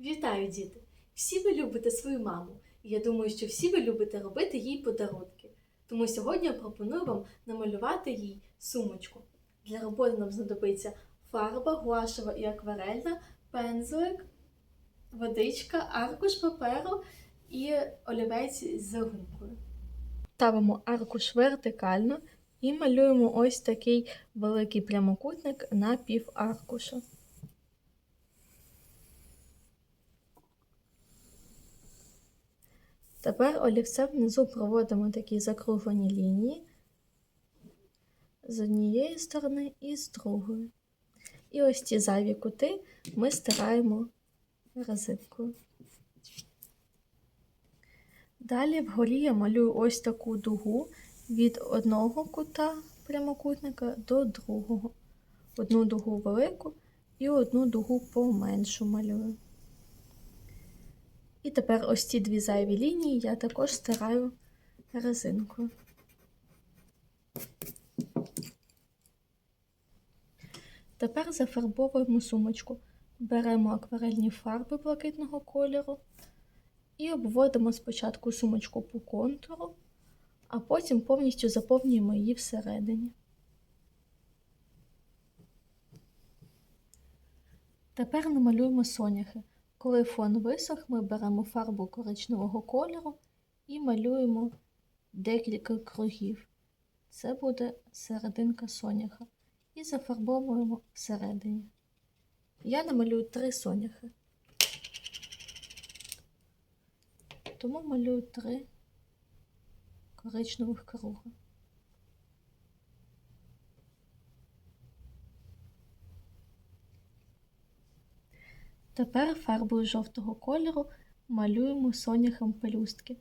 Вітаю, діти! Всі ви любите свою маму, і я думаю, що всі ви любите робити їй подарунки. Тому сьогодні я пропоную вам намалювати їй сумочку. Для роботи нам знадобиться фарба, гуашева і акварельна, пензлик, водичка, аркуш паперу і олівець з гумкою. Ставимо аркуш вертикально і малюємо ось такий великий прямокутник на пів аркуша. Тепер олівцем внизу проводимо такі закруглені лінії з однієї сторони і з другої. І ось ці зайві кути ми стираємо резинкою. Далі вгорі я малюю ось таку дугу від одного кута прямокутника до другого. Одну дугу велику і одну дугу поменшу малюю. І тепер ось ці дві зайві лінії я також стираю резинкою. Тепер зафарбовуємо сумочку. Беремо акварельні фарби блакитного кольору і обводимо спочатку сумочку по контуру, а потім повністю заповнюємо її всередині. Тепер намалюємо соняхи. Коли фон висох, ми беремо фарбу коричневого кольору і малюємо декілька кругів. Це буде серединка соняха. І зафарбовуємо всередині. Я намалюю три соняхи. Тому малюю три коричневих круга. Тепер фарбою жовтого кольору малюємо соняхом пелюстки.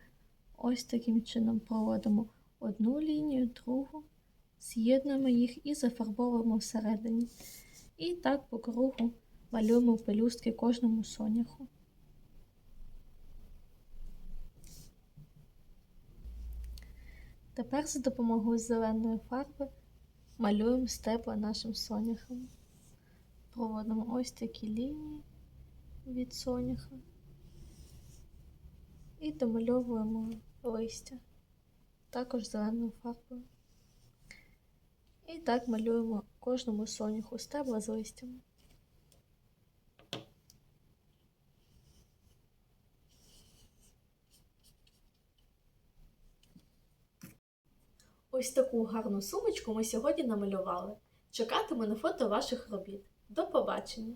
Ось таким чином проводимо одну лінію, другу, з'єднуємо їх і зафарбовуємо всередині. І так по кругу малюємо пелюстки кожному соняху. Тепер за допомогою зеленої фарби малюємо стебла нашим соняхам. Проводимо ось такі лінії від соняха і домальовуємо листя, також зеленою фарбою. І так малюємо кожному соняху стебла з листями. Ось таку гарну сумочку ми сьогодні намалювали. Чекатиму на фото ваших робіт. До побачення!